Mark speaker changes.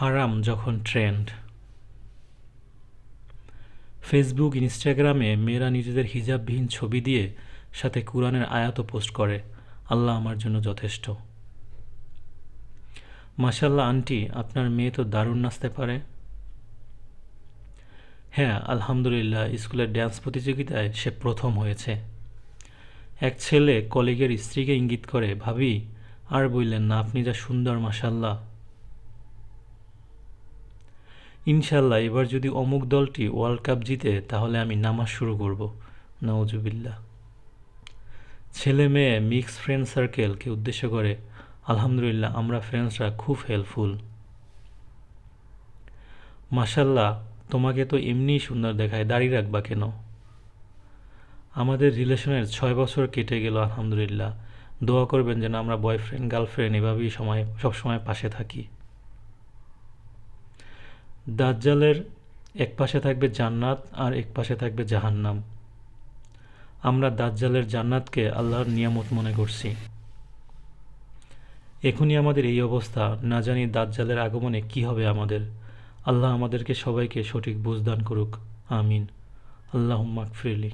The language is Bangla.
Speaker 1: হারাম যখন ট্রেন্ড ফেসবুক ইনস্টাগ্রামে মেয়েরা নিজেদের হিজাববিহীন ছবি দিয়ে সাথে কোরআনের আয়াতও পোস্ট করে। আল্লাহ আমার জন্য যথেষ্ট। মাসাল্লাহ আন্টি, আপনার মেয়ে তো দারুণ নাচতে পারে। হ্যাঁ আলহামদুলিল্লাহ, স্কুলের ড্যান্স প্রতিযোগিতায় সে প্রথম হয়েছে। এক ছেলে কলিগের স্ত্রীকে ইঙ্গিত করে, ভাবি, আর বললেন না, আপনি যা সুন্দর মাসাল্লাহ ইনশাল্লাহ এবার যদি অমুক দলটি ওয়ার্ল্ড কাপ জিতে, তাহলে আমি নামাজ শুরু করব। নওজুবিল্লা ছেলে মেয়ে মিক্স ফ্রেন্ড সার্কেলকে উদ্দেশ্য করে, আলহামদুলিল্লাহ, আমরা ফ্রেন্ডসরা খুব হেল্পফুল মাসাল্লাহ তোমাকে তো এমনিই সুন্দর দেখায় দাড়ি রাখবা কেন? আমাদের রিলেশনের ছয় বছর কেটে গেল, আলহামদুলিল্লাহ। দোয়া করবেন যেন আমরা বয়ফ্রেন্ড গার্লফ্রেন্ড এভাবেই সময়, সবসময় পাশে থাকি। দাজ্জালের এক পাশে থাকবে জান্নাত আর এক পাশে থাকবে জাহান্নাম। আমরা দাজ্জালের জান্নাতকে আল্লাহর নিয়ামত মনে করছি। এখনই আমাদের এই অবস্থা, না জানি দাজ্জালের আগমনে কি হবে আমাদের। আল্লাহ আমাদেরকে সবাইকে সঠিক বুঝদান করুক। আমিন। আল্লাহ মাকফিরলি